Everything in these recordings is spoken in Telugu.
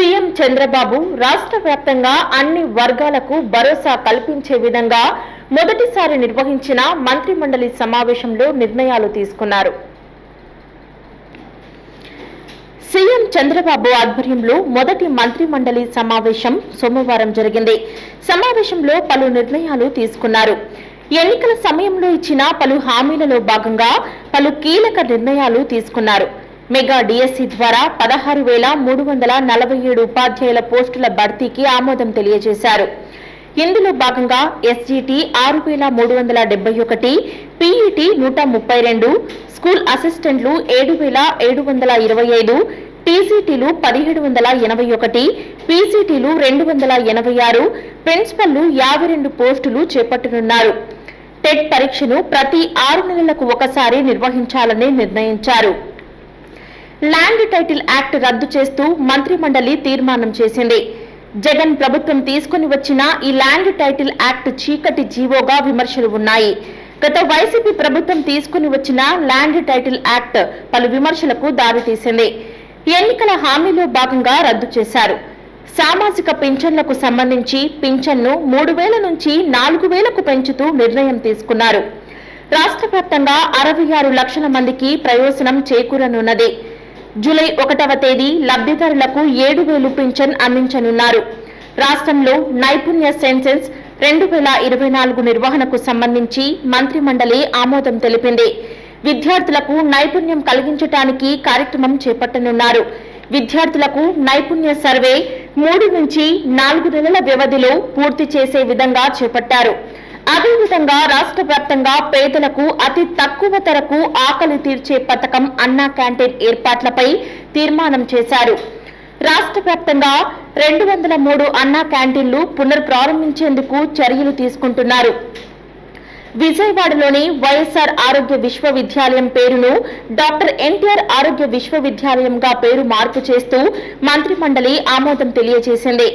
సీఎం చంద్రబాబు రాష్ట్ర వ్యాప్తంగా అన్ని వర్గాలకు భరోసా కల్పించే విధంగా మొదటిసారి నిర్వహించిన మంత్రి మండలి సమావేశంలో నిర్ణయాలు తీసుకున్నారు. సీఎం చంద్రబాబు ఆధ్వర్యంలో మొదటి మంత్రి మండలి సమావేశం సోమవారం జరిగింది. సమావేశంలో పలు నిర్ణయాలు తీసుకున్నారు. ఎన్నికల సమయంలో ఇచ్చిన పలు హామీలలో భాగంగా పలు కీలక నిర్ణయాలు తీసుకున్నారు. మెగా డిఎస్సి ద్వారా పదహారు వేల మూడు వందల నలభై ఏడు ఉపాధ్యాయుల పోస్టుల భర్తీకి ఆమోదం తెలియజేశారు. ఇందులో భాగంగా ఎస్జీటీ ఆరు వేల మూడు వందల డెబ్బై ఒకటి పీఈటీ నూట ముప్పై రెండు స్కూల్ అసిస్టెంట్లు ఏడు వేల ఏడు వందల ఇరవై ఐదు టీసీటీలు పదిహేడు వందల ఎనభై ఒకటి పీసీటీలు రెండు వందల ఎనభై ఆరు ప్రిన్సిపల్లు యాభై రెండు పోస్టులు చేపట్టనున్నారు. టెట్ పరీక్షను ప్రతి ఆరు నెలలకు ఒకసారి నిర్వహించాలని నిర్ణయించారు. ల్యాండ్ టైటిల్ యాక్ట్ రద్దు చేస్తూ మంత్రి మండలి తీర్మానం చేసింది. జగన్ ప్రభుత్వం తీసుకుని వచ్చిన ఈ ల్యాండ్ టైటిల్ యాక్ట్ చీకటి జీవోగా విమర్శలు ఉన్నాయి. గత వైసీపీ ప్రభుత్వం తీసుకుని వచ్చిన ల్యాండ్ టైటిల్ యాక్ట్ పలు విమర్శలకు దారితీసింది. ఎన్నికల హామీలో భాగంగా రద్దు చేశారు. సామాజిక పింఛన్లకు సంబంధించి పింఛన్ను మూడు వేల నుంచి నాలుగు వేలకు పెంచుతూ నిర్ణయం తీసుకున్నారు. రాష్ట్ర వ్యాప్తంగా అరవై ఆరు లక్షల మందికి ప్రయోజనం చేకూరనున్నది. జూలై ఒకటవ తేదీ లబ్ధిదారులకు ఏడు వేలు పింఛన్ అందించనున్నారు. రాష్ట్రంలో నైపుణ్య సెన్సెస్ రెండు వేల ఇరవై నాలుగు నిర్వహణకు సంబంధించి మంత్రి మండలి ఆమోదం తెలిపింది. విద్యార్థులకు నైపుణ్యం కలిగించడానికి కార్యక్రమం చేపట్టనున్నారు. విద్యార్థులకు నైపుణ్య సర్వే మూడు నుంచి నాలుగు నెలల వ్యవధిలో పూర్తి చేసే విధంగా చేపట్టారు. అదేవిధంగా రాష్ట్ర వ్యాప్తంగా పేదలకు అతి తక్కువ ధరకు ఆకలి తీర్చే పథకం అన్నా క్యాంటీన్ ఏర్పాట్లపై తీర్మానం చేశారు. రాష్ట్ర వ్యాప్తంగా రెండు వందల మూడు అన్నా క్యాంటీన్లు పునర్ప్రారంభించేందుకు చర్యలు తీసుకుంటున్నారు. విజయవాడలోని వైఎస్ఆర్ ఆరోగ్య విశ్వవిద్యాలయం పేరును డాక్టర్ ఎన్టీఆర్ ఆరోగ్య విశ్వవిద్యాలయంగా పేరు మార్పు చేస్తూ మంత్రి మండలి ఆమోదం తెలియజేసింది.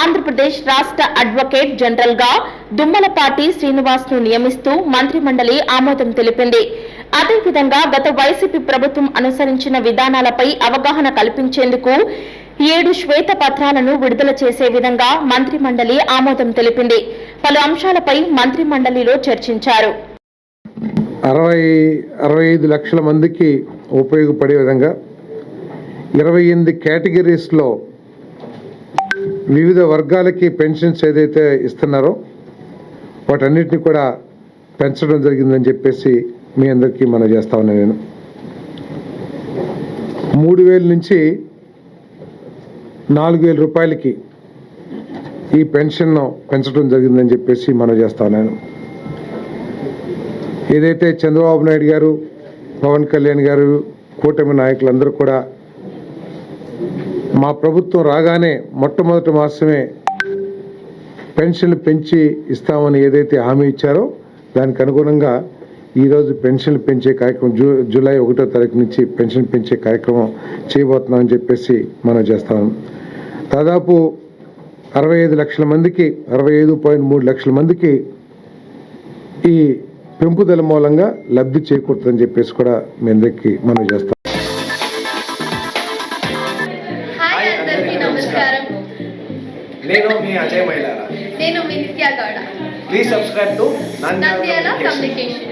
ఆంధ్రప్రదేశ్ రాష్ట్ర అడ్వకేట్ జనరల్గా దుమ్మలపాటి శ్రీనివాస్ను నియమిస్తూ మంత్రి మండలి ఆమోదం తెలిపింది. అదేవిధంగా గత వైసీపీ ప్రభుత్వం అనుసరించిన విధానాలపై అవగాహన కల్పించేందుకు ఏడు శ్వేత పత్రాలను విడుదల చేసే విధంగా మంత్రి మండలి ఆమోదం తెలిపింది. పలు అంశాలపై మంత్రి మండలిలో చర్చించారు. అరవై అరవై ఐదు లక్షల మందికి ఉపయోగపడే విధంగా ఇరవై ఎనిమిది కేటగిరీస్లో వివిధ వర్గాలకి పెన్షన్స్ ఏదైతే ఇస్తున్నారో వాటన్నిటిని కూడా పెంచడం జరిగిందని చెప్పేసి మీ అందరికీ మనం చేస్తా ఉన్నా నేను. మూడు వేల నుంచి నాలుగు వేల రూపాయలకి ఈ పెన్షన్ను పెంచడం జరిగిందని చెప్పేసి మనం చేస్తా ఉన్నాను. ఏదైతే చంద్రబాబు నాయుడు గారు పవన్ కళ్యాణ్ గారు కూటమి నాయకులందరూ కూడా మా ప్రభుత్వం రాగానే మొట్టమొదటి మాసమే పెన్షన్లు పెంచి ఇస్తామని ఏదైతే హామీ ఇచ్చారో దానికి అనుగుణంగా ఈరోజు పెన్షన్లు పెంచే కార్యక్రమం జూ జూలై ఒకటో తారీఖు నుంచి పెన్షన్ పెంచే కార్యక్రమం చేయబోతున్నామని చెప్పేసి మనం చేస్తాం. దాదాపు అరవై ఐదు లక్షల మందికి అరవై ఐదు పాయింట్ మూడు లక్షల మందికి ఈ పెంపుదల మూలంగా లబ్ధి చేకూరుతుందని చెప్పేసి కూడా మీ అందరికీ మనం చేస్తాం. నేను మీ అజయ్ మైలారా నేను మీ Nitya Gowda please subscribe to Nandyala communication